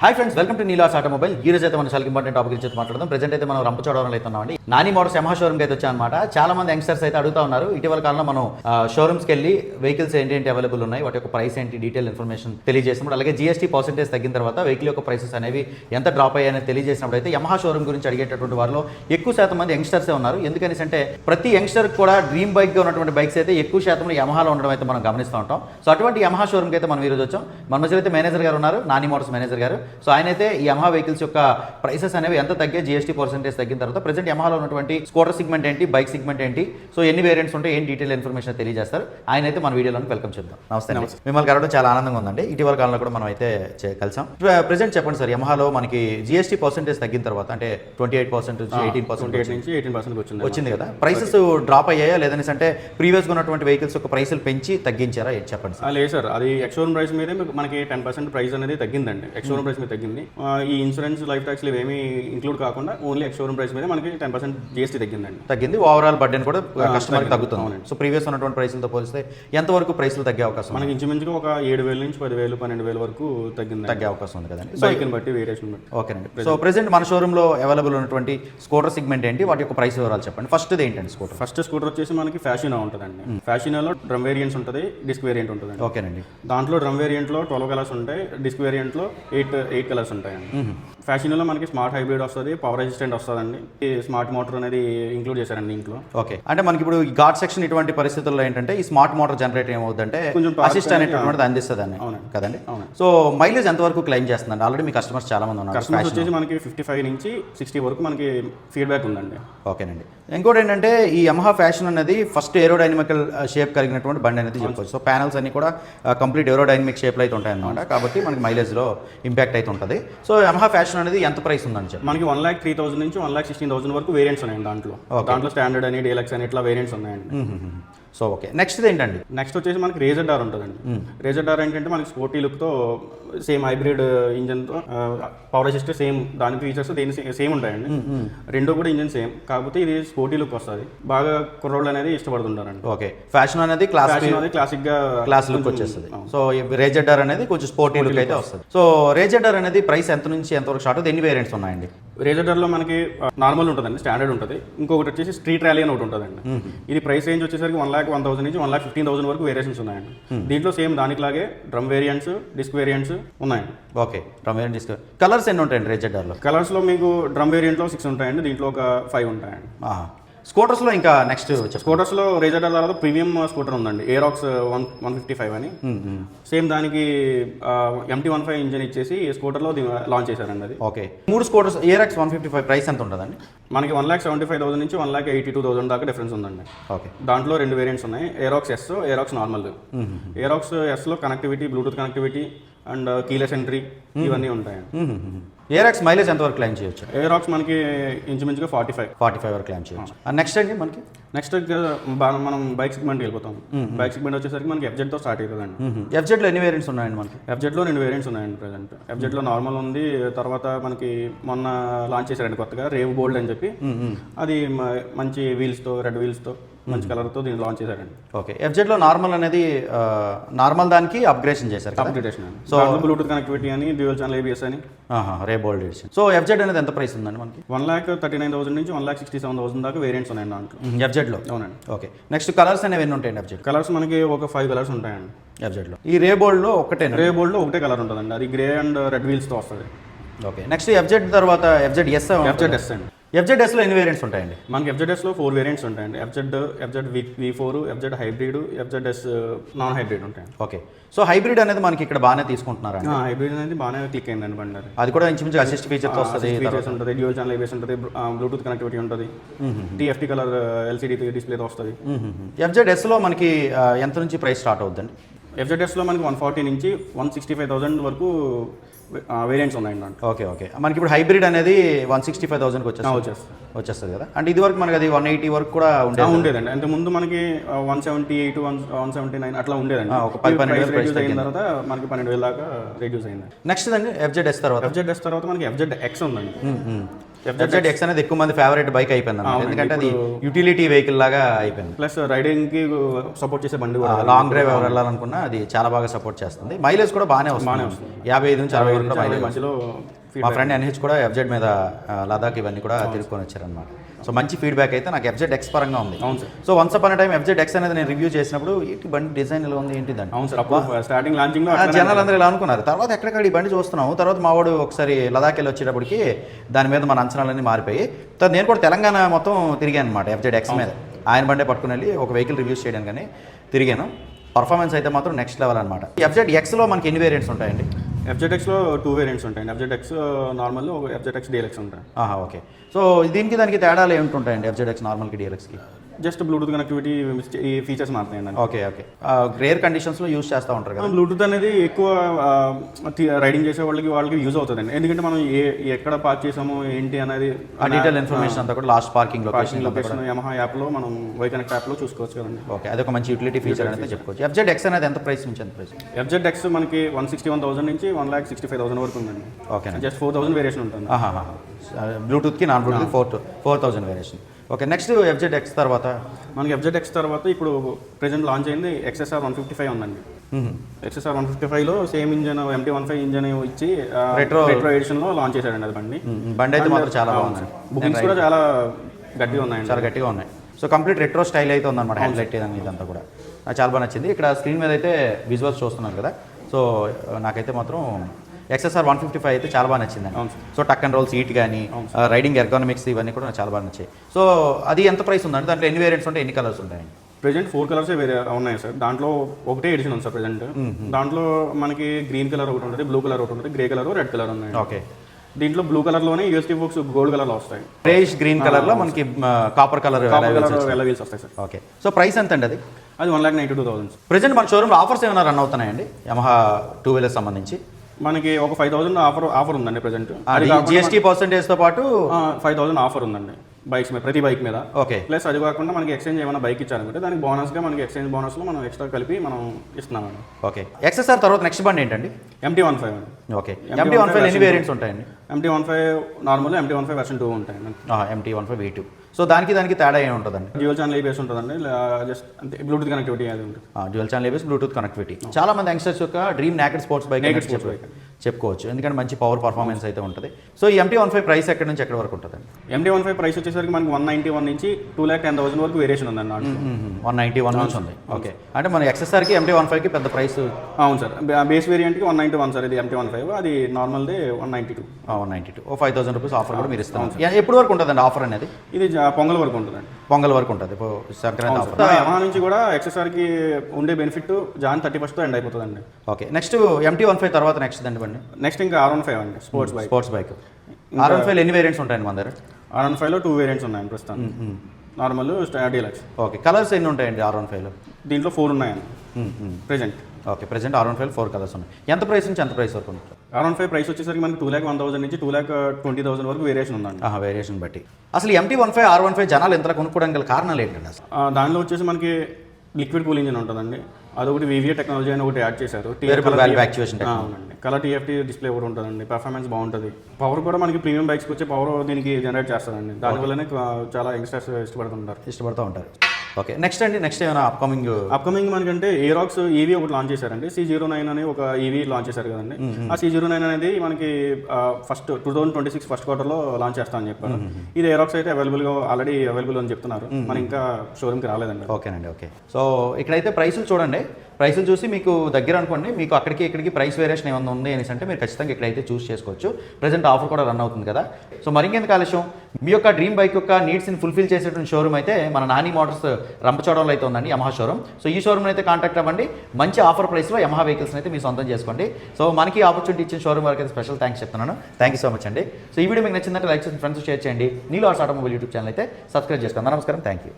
Hi friends welcome to Neela's automobile ఈ రోజు అయితే మన చాలా ఇంపార్టెంట్ టాపిక్ గురించి మాట్లాడదాం. ప్రెజెంట్ అయితే మనం రంపచోడవరంలో అయితే ఉన్నామండి. నాని మోటార్స్ సెమహా షోరూమ్కి అయితే వచ్చామన్నమాట. చాలా మంది యంగ్స్టర్స్ అయితే అడుగుతా ఉన్నారు. ఇటీవల కాలంలో మనం షోరూమ్స్కి వెళ్ళి వెహికల్స్ ఏంటి ఏంటి అవైలబుల్ ఉన్నాయి వాటి యొక్క ప్రైస్ ఏంటి డీటెయిల్ ఇన్ఫర్మేషన్ తెలియజేసినప్పుడు అలాగే జీఎస్టీ పర్సెంటేజ్ తగ్గిన తర్వాత వెహికల్ యొక్క ప్రైసెస్ అనేవి ఎంత డ్రాప్ అయ్యాయని తెలియజేసినప్పుడు అయితే యమహా షోరూమ్ గురించి అడిగేటటువంటి వారిలో ఎక్కువ శాతం మంది యంగ్స్టర్సే ఉన్నారు. ఎందుకని అంటే ప్రతి యంగ్స్టర్ కూడా డ్రీమ్ బైక్గా ఉన్నటువంటి బైక్స్ అయితే ఎక్కువ శాతం యమహాలో ఉండడం అయితే మనం గమనిస్తూ ఉంటాం. సో అటువంటి యమహా షోరూమ్కి అయితే మనం ఈరోజు వచ్చాం. మన మధ్యలో అయితే మేనేజర్ గారు ఉన్నారు. నాని మోటార్స్ మేనేజర్ గారు. సో ఆయన అయితే ఈ యమహా వెహికల్స్ యొక్క ప్రైసెస్ అనేవి ఎంత తగ్గే జీఎస్టీ పర్సెంటేజ్ తగ్గిన తర్వాత ప్రజెంట్ యమహాలో ఉన్నటువంటి స్కూటర్ సిగ్మెంట్ ఏంటి బైక్ సిగ్మెంట్ ఏంటి సో ఎన్ని వేరియంట్స్ ఉంటాయి ఏం డీటెయిల్ ఇన్ఫర్మేషన్ తెలియజేస్తారు ఆయన అయితే మన వీడియోలో వెల్కమ్ చేద్దాం. నమస్తే నమస్తే. మిమ్మల్ని కలవడం చాలా ఆనందంగా ఉందండి. ఇటీవల కాలంలో కూడా మనం అయితే కలిసాం. ప్రజెంట్ చెప్పండి సార్ యమహాలో మనకి జీఎస్టీ పర్సెంటేజ్ తగ్గిన తర్వాత అంటే twenty eight percent eighteen percent నుంచి ఎయిటీన్ పర్సెంట్ వచ్చింది. వచ్చింది కదా. ప్రైసెస్ డ్రాప్ అయ్యాయా లేదని అంటే ప్రీవియస్గా ఉన్నటువంటి వెహికల్స్ యొక్క ప్రైసులు పెంచి తగ్గించారా చెప్పండి సార్? లేదు సార్ అది ఎక్స్షోరూమ్ ప్రైస్ మీదే మనకి టెన్ పర్సెంట్ ప్రైస్ అనేది తగ్గిందండి. ఎక్స్షోరూమ్ ప్రైస్ మీద తగ్గింది. ఈ ఇన్సూరెన్స్ లైఫ్ ట్యాక్స్లు ఏమీ ఇంక్లూడ్ కాకుండా ఓన్లీ ఎక్స్షోరూమ్ ప్రైస్ మీద మనకి టెన్ పర్సెంట్ జిఎస్టీ తగ్గిందండి. తగ్గింది. ఓవరాల్ బడ్డెన్ కూడా కస్టమర్కి తగ్గుతుంది. సో ప్రీవియస్ ఉన్నటువంటి ప్రైసులతో పోలిస్తే ఎంతవరకు ప్రైసులు తగ్గే అవకాశం? మనకి ఇంచుమించుగా ఒక ఏడు వేల నుంచి పదివేలు పన్నెండు వేల వరకు తగ్గింది తగ్గే అవకాశం ఉంది కదండి. బైక్ని బట్టి వేరియేషన్ బట్టి. ఓకేనండి. సో ప్రెసెంట్ మన షోరూంలో అవైలబుల్ ఉన్నటువంటి స్కూటర్ సిగ్మెంట్ ఏంటి? వాటి యొక్క ప్రైస్ వివరాలు చెప్పండి. ఫస్ట్ ఏంటండి స్కూటర్ ఫస్ట్ స్కూటర్ వచ్చేసి మనకి ఫ్యాషినో ఉంటుందండి. ఫ్యాషినోలో డ్రమ్ వేరియంట్స్ ఉంటుంది డిస్క్ వేరియంట్ ఉంటుందండి. ఓకేనండి. దాంట్లో డ్రమ్ వేరియంట్లో ట్వెల్వ్ కలర్స్ ఉంటాయి డిస్క్ వేరియంట్లో ఎయిట్ ఎయిట్ కలర్స్ ఉంటాయండి. ఫ్యాషన్లో మనకి స్మార్ట్ హైబ్రిడ్ వస్తుంది పవర్ అసిస్టెంట్ వస్తుందండి. స్మార్ట్ మోటార్ అనేది ఇంక్లూడ్ చేశారండి ఇంట్లో ఓకే. అంటే మనకి ఇప్పుడు ఈ ఘాట్ సెక్షన్ ఇటువంటి పరిస్థితుల్లో ఏంటంటే ఈ స్మార్ట్ మోటార్ జనరేట్ ఏమవుతుందంటే కొంచెం అసిస్ట్ అనేటటువంటిది అందిస్తుంది అవునండి. కదండి. సో మైలేజ్ ఎంతవరకు క్లెయిమ్ చేస్తుందండి? ఆల్రెడీ మీ కస్టమర్స్ చాలా మంది ఉన్నారు కస్టమర్స్ వచ్చేసి మనకి ఫిఫ్టీ ఫైవ్ నుంచి సిక్స్టీ వరకు మనకి ఫీడ్బ్యాక్ ఉందండి. ఓకేనండి. ఇంకోటి ఏంటంటే ఈ యమహా ఫ్యాషన్ అనేది ఫస్ట్ ఏరోడైనమికల్ షేప్ కలిగినటువంటి బండి అనేది చెప్పొచ్చు. సో ప్యానల్స్ అన్ని కూడా కంప్లీట్ ఏరోడైనమిక్ షేప్లో అయితే ఉంటాయి అన్నమాట కాబట్టి మనకి మైలేజ్లో ఇంపాక్ట్ అయితే ఉంటుంది. సో యమహా ఫ్యాషన్ అనేది ఎంత ప్రైస్ ఉందని చెప్పి మనకి వన్ ల్యాక్ త్రీ థౌసండ్ నుంచి వన్ ల్యాక్ సిక్స్టీన్ థౌసండ్ వరకు వేరియంట్స్ ఉన్నాయండి దాంట్లో. దాంట్లో స్టాండర్డ్ అని డీలక్స్ అని ఇట్లా వేరియంట్స్ ఉన్నాయండి. So okay. నెక్స్ట్ ఏంటండి నెక్స్ట్ వచ్చేసి మనకి రేజర్ డార్ ఉంటుందండి. రేజర్ డార్ ఏంటంటే మనకి స్పోర్టీ లుక్తో సేమ్ హైబ్రిడ్ ఇంజన్తో పవర్ అసిస్ట్ సేమ్ దాని ఫీచర్స్ దేని సేమ్ ఉంటాయండి. రెండు కూడా ఇంజన్ సేమ్ కాకపోతే ఇది స్పోర్టీ లుక్ వస్తుంది. బాగా కుర్రోళ్ళు అనేది ఇష్టపడుతుంటారండి. ఓకే. ఫ్యాషన్ అనేది క్లాస్ అనేది క్లాసిక్గా క్లాస్ లుక్ వచ్చేస్తుంది. సో రేజెడర్ అనేది కొంచెం స్పోర్టీ లుక్ అయితే వస్తుంది. సో రేజెడర్ అనేది ప్రైస్ ఎంత నుంచి ఎంత వరకు స్టార్ట్ ఎన్ని వేరియంట్స్ ఉన్నాయండి? రేజర్ డార్లో మనకి నార్మల్ ఉంటుందండి స్టాండర్డ్ ఉంటుంది. ఇంకొకటి వచ్చేసి స్ట్రీట్ ర్యాలీ అని ఒకటి ఉంటుందండి. ఇది ప్రైస్ రేంజ్ వచ్చేసరికి వన్ లాక్ వన్ థౌసండ్ నుంచి వన్ లాక్ ఫిఫ్టీన్ థౌసండ్ వరకు వేరియేషన్స్ ఉన్నాయండి. దీంట్లో సేమ్ దానిలాగే డ్రమ్ వేరియంట్స్ డిస్క్ వేరియంట్స్ ఉన్నాయండి. ఓకే రమేష్ డిస్క్ కలర్స్ ఎన్ని ఉంటాయండి రేజెడర్లో కలర్స్లో మీకు డ్రమ్ వేరియంట్లో సిక్స్ ఉంటాయండి దీంట్లో ఒక ఫైవ్ ఉంటాయండి. స్కూటర్స్లో ఇంకా నెక్స్ట్ చెప్పు స్కూటర్స్లో రేజర్ తర్వాత ప్రీమియం స్కూటర్ ఉందండి. Aerox one one fifty five అని. సేమ్ దానికి ఎంటీ వన్ ఫైవ్ ఇంజన్ ఇచ్చేసి స్కూటర్లో లాంచ్ చేశారండి అది. ఓకే. మూడు scooters ARX one fifty five price ఎంత ఉంటుందండి? మనకి one lakh seventy five thousand నుంచి one lakh eighty two thousand దాకా డిఫరెన్స్ ఉందండి. ఓకే. దాంట్లో రెండు వేరియంట్స్ ఉన్నాయి. Aerox S Aerox normal. Aerox ఎస్లో connectivity Bluetooth connectivity and keyless entry ఇవన్నీ ఉంటాయండి ఏఆర్ఎక్స్ మైలేజ్ ఎంత వరకు క్లైమ్ చేయొచ్చు? ఏరాక్స్ మనకి ఇంచుమించుగా ఫార్టీ ఫైవ్ ఫార్టీ ఫైవ్ వరకు క్లైమ్ చేయొచ్చు నెక్స్ట్ అండి మనకి? నెక్స్ట్ మనం బైక్ సెగ్మెంట్ వెళ్ళిపోతాం. బైక్ సెగ్మెంట్ వచ్చేసరికి మనకి FZ తో స్టార్ట్ అవుతుందండి ఎఫ్జెడ్లో ఎన్ని వేరియంట్స్ ఉన్నాయండి మనకి? ఎఫ్జెడ్లో రెండు వేరియంట్స్ ఉన్నాయండి ప్రజెంట్ ఎఫ్జెడ్లో నార్మల్ ఉంది తర్వాత మనకి మొన్న లాంచ్ చేశారండి కొత్తగా రేవ్ బోల్డ్ అని చెప్పి. అది మంచి వీల్స్తో రెడ్ వీల్స్తో మంచి కలర్తో దీన్ని లాంచ్ చేశారండి ఓకే. ఎఫ్జెడ్లో నార్మల్ అనేది నార్మల్ దానికి అప్గ్రేషన్ చేశారు అండి. సో బ్లూటూత్ కనెక్టివిటీ అని డ్యూయల్ ఛానల్ ఏబిఎస్ అని. Ray bold edition. So FZ అనేది ఎంత ప్రైస్ ఉందండి మనకి? One lakh thirty nine thousand నుంచి one lakh sixty seven thousand దాకా వేరియంట్స్ ఉన్నాయండి దాంట్లో. ఎఫ్జెడ్లో అవునండి. ఓకే. నెక్స్ట్ కలర్స్ అనేవి ఎన్ని ఉంటాయండి ఎఫ్జెడ్ కలర్స్ మనకి ఒక ఫైవ్ కలర్స్ ఉంటాయండి. ఎఫ్జెడ్లో ఈ రే బోల్డ్లో ఒకటే గ్రే బోల్డ్లో ఒకటే కలర్ ఉంటుందండి. అది గ్రే అండ్ రెడ్ వీల్స్తో వస్తుంది. ఓకే. నెక్స్ట్ ఎఫ్జెడ్ తర్వాత ఎఫ్జెడ్ ఎస్ ఎఫ్జెడ్ ఎస్ అండి. ఎఫ్జెడ్ ఎస్లో ఎన్ని వేరియంట్స్ ఉంటాయండి? మనకి ఎఫ్జెడ్ఎస్లో ఫోర్ వేరియంట్స్ ఉంటాయండి. FZ FZ V V four FZ hybrid FZS non hybrid ఉంటాయండి. ఓకే. సో హైబ్రిడ్ అనేది మనకి ఇక్కడ బాగానే తీసుకుంటున్నారా హైబ్రిడ్ అనేది బాగానే క్లిక్ అయిందండి బండి అది. కూడా ఇంచుమించు అసిస్ట్ ఫీచర్తో వస్తుంది ఫీచర్స్ ఉంటుంది డ్యూయల్ ఛానల్ ఏబిఎస్ ఉంటుంది బ్లూటూత్ కనెక్టివిటీ ఉంటుంది. టీఎఫ్టీ కలర్ ఎల్సీడీ డిస్ప్లేతో వస్తుంది. ఎఫ్జెడ్ ఎస్లో మనకి ఎంత నుంచి ప్రైస్ స్టార్ట్ అవుతుందండి ఎఫ్జెడ్ఎస్లో మనకి వన్ ఫార్టీ నుంచి వన్ సిక్స్టీ ఫైవ్ థౌసండ్ వరకు వేరియంట్స్ ఉన్నాయండి దాంట్లో. Okay okay. మనకి ఇప్పుడు హైబ్రిడ్ అనేది వన్ సిక్స్టీ ఫైవ్ థౌసండ్కి ఆ, వచ్చేస్తుంది. వచ్చేస్తుంది. వచ్చేస్తుంది కదా? అంటే ఇది వరకు మనకి అది వన్ ఎయిటీ వరకు కూడా ఉండేది ఉండేదండి. అంత ముందు మనకి one seventy eight one one seventy nine అట్లా ఉండేదండి. ఒక పది, పన్నెండు రెడ్యూస్ అయిన తర్వాత మనకి పన్నెండు వేల దాకా రెడ్యూస్ అయింది. నెక్స్ట్ అండి ఎఫ్జెడ్ ఎస్ తర్వాత. ఎఫ్జెడ్ ఎస్ తర్వాత మనకి ఎఫ్జెడ్ ఎక్స్ ఉందండి. ఎఫ్జెడ్ ఎక్స్ అనేది ఎక్కువ మంది ఫేవరెట్ బైక్ అయిపోయింది ఎందుకంటే అది యూటిలిటీ వెహికల్ లాగా అయిపోయింది. ప్లస్ రైడింగ్కి సపోర్ట్ చేసే బండి కూడా లాంగ్ డ్రైవ్ ఎవరు వెళ్ళాలనుకున్నా అది చాలా బాగా సపోర్ట్ చేస్తుంది. మైలేజ్ కూడా బాగానే వస్తుంది. యాభై ఐదు నుంచి అరవై మధ్యలో మా ఫ్రెండ్ ఎన్హెచ్ కూడా ఎఫ్జెడ్ మీద లదాఖ్ ఇవన్నీ కూడా తిరుక్కొని వచ్చారనమాట సో మంచి ఫీడ్బ్యాక్ అయితే నాకు ఎఫ్జెడ్ ఎక్స్ పరంగా ఉంది. అవును sir. So once upon time FZ X అనేది నేను రివ్యూ చేసినప్పుడు ఏంటి బండి డిజైన్ ఇలా ఉంది ఏంటిదండి అవును సార్ స్టార్టింగ్ లాంచింగ్లో ఆ, జనాలు అందరూ ఇలా అనుకున్నారు. తర్వాత ఎక్కడెక్కడ ఈ బండి చూస్తున్నాము. తర్వాత మా వాడు ఒకసారి లదాఖ్ వెళ్ళి వచ్చేటప్పటికి దాని మీద మన అంచనాలన్నీ మారిపోయి తర్వాత నేను కూడా తెలంగాణ మొత్తం తిరిగాను అనమాట ఎఫ్జెడ్ ఎక్స్ మీద. ఆయన బండే పట్టుకుని వెళ్ళి ఒక వెహికల్ రివ్యూస్ చేయడానికి కానీ తిరిగాను. పర్ఫార్మెన్స్ అయితే మాత్రం నెక్స్ట్ లెవెల్ అనమాట ఎఫ్జెడ్ ఎక్స్లో మనకి ఎన్ని వేరియంట్స్ ఉంటాయండి? ఎఫ్జెడ్ఎక్స్లో టూ వేరియంట్స్ ఉంటాయండి. ఎఫ్జెడ్ఎక్స్ నార్మల్ ఒక ఎఫ్జెడ్ఎక్స్ డిఎల్ఎక్స్ ఉంటాయి. ఓకే. సో దీనికి దానికి తేడాలు ఏమిటి ఉంటాయండి ఎక్స్ నార్మల్కి డిఎల్ఎక్స్కి జస్ట్ బ్లూటూత్ కనెక్టివిటీ ఈ ఫీచర్స్ మారుతాయండి ఓకే ఓకే. రేర్ కండిషన్స్లో యూస్ చేస్తూ ఉంటారు కదా? బ్లూటూత్ అనేది ఎక్కువ రైడింగ్ చేసే వాళ్ళకి వాళ్ళకి యూజ్ అవుతుందండి. ఎందుకంటే మనం ఏ ఎక్కడ పార్క్ చేసాము ఏంటి అనేది ఆ డీటెయిల్ ఇన్ఫర్మేషన్ అంతా కూడా last parking location location Yamaha యాప్లో మనం వై కనెక్ట్ యాప్లో చూసుకోవచ్చు కదండి. ఓకే అదొక మంచి యూటిలిటీ ఫీచర్ అనేది చెప్పుకోవచ్చు. ఎఫ్జెడ్ ఎక్స్ అనేది ఎంత ప్రైస్ నుంచి ఎంత ప్రైస్ ఎఫ్జెడ్ ఎక్స్ మనకి వన్ సిక్స్టీ వన్ థౌసండ్ నుంచి one lakh sixty five thousand వరకు ఉందండి. Okay just four thousand variation ఉంటుంది. బ్లూటూత్కి non Bluetooth four four thousand variation okay next FZ X తర్వాత? మనకి ఎఫ్జెడ్ ఎక్స్ తర్వాత ఇప్పుడు ప్రెజెంట్ లాంచ్ అయింది ఎక్స్ఎస్ఆర్ వన్ ఫిఫ్టీ ఫైవ్ ఉందండి. ఎక్స్ఎస్ఆర్ వన్ ఫిఫ్టీ ఫైవ్లో same engine MT one five engine ఇచ్చి Retro- retro ఎడిషన్లో లాంచ్ చేశాడండి అది బండి. బండి అయితే మాత్రం చాలా బాగుంది బుకింగ్స్ కూడా చాలా గట్టిగా ఉన్నాయండి. చాలా గట్టిగా ఉన్నాయి. సో కంప్లీట్ రెట్రో స్టైల్ అయితే ఉందన్నమాట హ్యాండ్ లైట్ ఇదంతా ఇదంతా కూడా. నాకు చాలా బాగా నచ్చింది. ఇక్కడ స్క్రీన్ మీద అయితే విజువల్స్ చూస్తున్నారు కదా. సో నాకైతే మాత్రం ఎక్స్ఎస్ఆర్ వన్ ఫిఫ్టీ ఫైవ్ అయితే చాలా బాగా నచ్చింది అవును so tuck and roll seat కానీ రైడింగ్ ఎర్గానమిక్స్ ఇవన్నీ కూడా నాకు చాలా బాగా నచ్చాయి. సో అది ఎంత ప్రైస్ ఉందండి? దాంట్లో ఎన్ని వేరియంట్స్ ఉంటాయి? ఎన్ని కలర్స్ ఉంటాయండి? ప్రెజెంట్ ఫోర్ కలర్స్ వేరే ఉన్నాయి సార్. దాంట్లో ఒకటే ఎడిషన్ ఉంది సార్ ప్రెజెంట్ దాంట్లో మనకి గ్రీన్ కలర్ ఒకటి ఉంటుంది బ్లూ కలర్ ఒకటి ఉంటుంది గ్రే కలర్ రెడ్ కలర్ ఉన్నాయి ఓకే. దీంట్లో బ్లూ కలర్లోనే యూఎస్టీ బుక్స్ గోల్డ్ కలర్లో వస్తాయి. గ్రేష్ గ్రీన్ కలర్లో మనకి కాపర్ కలర్ కలర్ వీల్స్ వస్తాయి. సార్. ఓకే. సో ప్రైస్ ఎంత అండి అది? అది one lakh ninety two thousand present మన షోరూమ్లో ఆఫర్స్ ఏమైనా రన్ అవుతున్నాయండి? యమహా టూ వీలర్ సంబంధించి. మనకి ఒక ఫైవ్ థౌసండ్ ఆఫర్ ఆఫర్ ఉందండి ప్రెజెంట్ జిఎస్టీ పర్సెంటేజ్తో పాటు ఫైవ్ థౌసండ్ ఆఫర్ ఉందండి. బైక్స్ మీద ప్రతి బైక్ మీద. ఓకే. ప్లస్ అది కాకుండా మనకి ఎక్స్చేంజ్ ఏమైనా బైక్ ఇచ్చారనుకుంటే దానికి బోనస్గా మనకి ఎక్స్చేంజ్ బోనస్లో మనం ఎక్స్ట్రా కలిపి మనం ఇస్తున్నామండి. ఓకే. ఎక్సెస్ఆర్ తర్వాత నెక్స్ట్ బండి ఏంటండి? ఎంటీ వన్ ఫైవ్ అండి. ఓకే. ఎంటీ వన్ ఫైవ్ ఎన్ని వేరియంట్స్ ఉంటాయండి? MT one five normal MT one five version two ఉంటాయండి. MT one five V two so దానికి దానికి తేడా ఏమి ఉంటుందండి? డ్యూయల్ ఛానల్ ఏబిఎస్ ఉంటుందండి జస్ట్ అంటే బ్లూటూత్ కనెక్టివిటీ అది ఉంటుంది. Dual channel ABS Bluetooth connectivity చాలా మంది యంగ్స్టర్స్ యొక్క dream naked sports bike sports bike. చెప్పుకోవచ్చు. ఎందుకంటే మంచి పవర్ పర్ఫార్మెన్స్ అయితే ఉంటుంది. సో ఈ ఎంటీ వన్ ఫైవ్ ప్రైస్ ఎక్కడి నుంచి ఎక్కడి వరకు ఉంటుందండి? ఎంటీ వన్ ఫైవ్ ప్రైస్ వచ్చేసరికి మనకి వన్ నైంటీ వన్ నుంచి టూ ల్యాక్ టెన్ థౌసండ్ వరకు వేరియేషన్ ఉందండి వన్ నైంటీ వన్ నుంచి ఉంది. ఓకే. అంటే మన ఎక్సెస్ఆర్కి ఎంటీ వన్ ఫైవ్కి పెద్ద ప్రైస్ అవును సార్. బేస్ వేరియంట్కి వన్ నైంటీ వన్ సార్ ఇది ఎంటీ వన్ ఫైవ్ అది నార్మల్ది one ninety two one ninety two five thousand rupees offer కూడా మీరు ఇస్తారు ఎప్పుడు వరకు ఉంటుందండి ఆఫర్ అనేది? ఇది పొంగల్ వరకు ఉంటుందండి. పొంగల్ వరకు ఉంటుంది. ఇప్పుడు సంక్రాంతి ఆఫర్ యమహా నుంచి కూడా ఎక్స్ఎస్ఆర్కి ఉండే బెనిఫిట్ జాన్ థర్టీ ఫస్ట్తో ఎండ్ అయిపోతుందండి. Okay. Next MT one five తర్వాత నెక్స్ట్ దండి బండి? నెక్స్ట్ ఇంకా ఆర్ వన్ ఫైవ్ అండి. Sports bike. Sports bike. R one five ఎన్ని వేరియంట్స్ ఉంటాయండి మన దగ్గర? ఆర్ వన్ ఫైవ్లో టూ వేరియంట్స్ ఉన్నాయండి ప్రస్తుతం నార్మల్ డీలక్స్ ఓకే. కలర్స్ ఎన్ని ఉంటాయండి ఆర్ వన్ ఫైవ్లో దీంట్లో ఫోర్ ఉన్నాయండి. Present okay present R one five four colours ఉన్నాయి. ఎంత ప్రైస్ నుంచి ఎంత ప్రైస్ వరకు ఆర్ వన్ ఫైవ్ ప్రైస్ వచ్చేసరికి మనకి టూ ల్యాక్ వన్ థౌసండ్ నుంచి టూ ల్యాక్ ట్వంటీ థౌసండ్ వరకు వేరియేషన్ ఉందండి. ఆహా వేరియేషన్ బట్టి. అసలు MT one five R one five జనాలు ఎంత కొనుక్కోవడానికి గల కారణాలు ఏంటండి అసలు? ఆ, దానిలో వచ్చేసి మనకి లిక్విడ్ కూల్ ఇంజిన్ ఉంటుందండి. అదొకటి వివిఏ టెక్నాలజీ అని ఒకటి యాడ్ చేశారు. ఆ, అవునండి. కలర్ టీఎఫ్టీ డిస్ప్లే కూడా ఉంటుందండి. పర్ఫార్మెన్స్ బాగుంటుంది. పవర్ కూడా మనకి ప్రీమియం బైక్స్కి వచ్చే పవర్ దీనికి జనరేట్ చేస్తుందండి దానివల్లనే ఆ, చాలా యంగ్స్టర్స్ ఇష్టపడుతుంటారు. ఇష్టపడుతూ ఉంటారు. ఓకే నెక్స్ట్ అండి నెక్స్ట్ ఏమైనా అప్కమింగ్ అప్కమింగ్ మనకంటే ఏరాక్స్ ఈవీ ఒకటి లాంచ్ చేశారండి. సి జీరో నైన్ అని ఒక ఈవీ లాంచ్ చేశారు కదండి. ఆ సి జీరో నైన్ అనేది మనకి first two thousand twenty six first క్వార్టర్లో లాంచ్ చేస్తామని చెప్పారు. ఇది ఏరాక్స్ అయితే అవైలబుల్గా ఆల్రెడీ అవైలబుల్ అని చెప్తున్నారు. మన ఇంకా షోరూమ్కి రాలేదండి. ఓకేనండి ఓకే. సో ఇక్కడైతే ప్రైసులు చూడండి. ప్రైసులు చూసి మీకు దగ్గర అనుకోండి మీకు అక్కడికి ఇక్కడికి ప్రైస్ వేరియేషన్ ఏమైనా ఉంది అనేసి అంటే మీరు ఖచ్చితంగా ఇక్కడైతే చూస్ చేసుకోవచ్చు. ప్రజెంట్ ఆఫర్ కూడా రన్ అవుతుంది కదా. సో మరింకెందుకు ఆలస్యం? మీ యొక్క డ్రీమ్ బైక్ యొక్క నీడ్స్ని ఫుల్ఫిల్ చేసేటువంటి షోరూమ్ అయితే మన నాని మోటార్స్ రంపచోడంలో అయితే ఉందండి యమహా షోరూమ్ సో ఈ షోరూమ్ అయితే కాంటాక్ట్ అవ్వండి. మంచి ఆఫర్ ప్రైస్లో యమహా వెహికల్స్ని అయితే మీ సొంతం చేసుకోండి. సో మనకి ఆపర్చునిటీ ఇచ్చిన షోరూమ్ వరకు అయితే స్పెషల్ థ్యాంక్స్ చెప్తున్నాను. థ్యాంక్ యూ సో మచ్ అండి. సో ఈ వీడియో మీకు నచ్చిందంటే లైక్ చేసి ఫ్రెండ్స్ షేర్ చేయండి. నీలో ఆటోమొబైల్ యూట్యూబ్ ఛానల్ అయితే సబ్స్క్రైబ్ చేసుకోండి. నమస్కారం. Thank you